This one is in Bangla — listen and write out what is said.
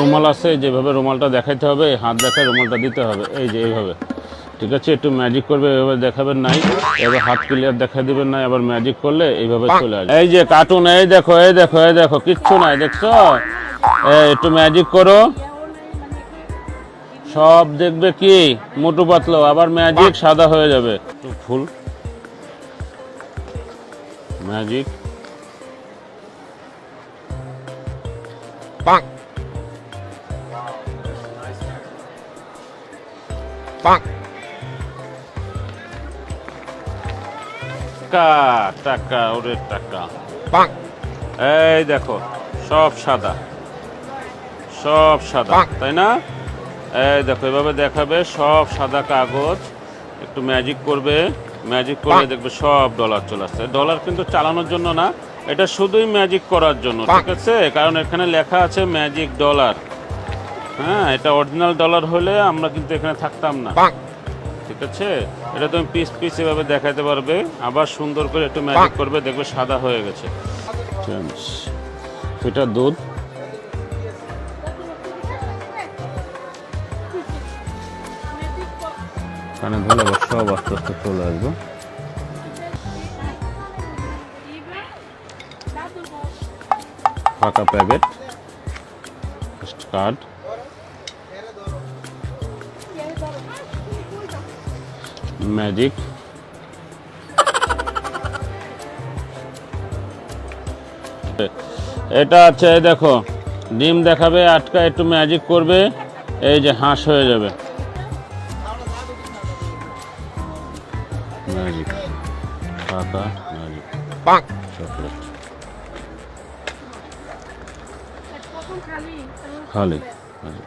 রুমাল আছে, যেভাবে রুমালটা দেখাইতে হবে, হাত দেখায় রুমালটা দিতে হবে, এই যে এইভাবে। ঠিক আছে? একটু ম্যাজিক করবে এইভাবে দেখাবেন নাই। এবার হাত ক্লিয়ার দেখা দিবেন না আবার ম্যাজিক করলে এইভাবে চলে আসবে। এই যে কার্টুন এই দেখো এই দেখো এই দেখো, কিচ্ছু নাই, দেখছ? একটু ম্যাজিক করো। সব দেখবে কি? মোটু পাতলো, আবার ম্যাজিক সাদা হয়ে যাবে। ফুল। Magic Bonk. টাকা টাকা ওরে টাকা. এই দেখো সব সাদা। সব সাদা। তাই না? এই দেখো এভাবে দেখাবে সব সাদা কাগজ। একটু ম্যাজিক করবে ম্যাজিক বাহ। দেখবে সব ডলার চলে আসছে। ডলার কিন্তু চালানোর জন্য না এটা শুধুই ম্যাজিক করার জন্য ঠিক আছে? কারণ এখানে লেখা আছে ম্যাজিক ডলার হ্যাঁ এটা অরিজিনাল ডলার হলে আমরা কিন্তু এখানে থাকতাম না। ঠিক আছে? এটা তুমি পিস পিস এভাবে দেখাতে পারবে। আবার সুন্দর করে একটু ম্যাজিক করবে দেখবে সাদা হয়ে গেছে। এটা দুধ। কানে আবার সব আস্তে আস্তে চলে আসবে। ফাঁকা প্যাকেট কার্ড ম্যাজিক এটা আছে এই দেখো ডিম দেখাবে আটকা একটু ম্যাজিক করবে এই যে হাঁস হয়ে যাবে। ম্যাজিক টাকা ম্যাজিক চকলেট খালি? ম্যাজিক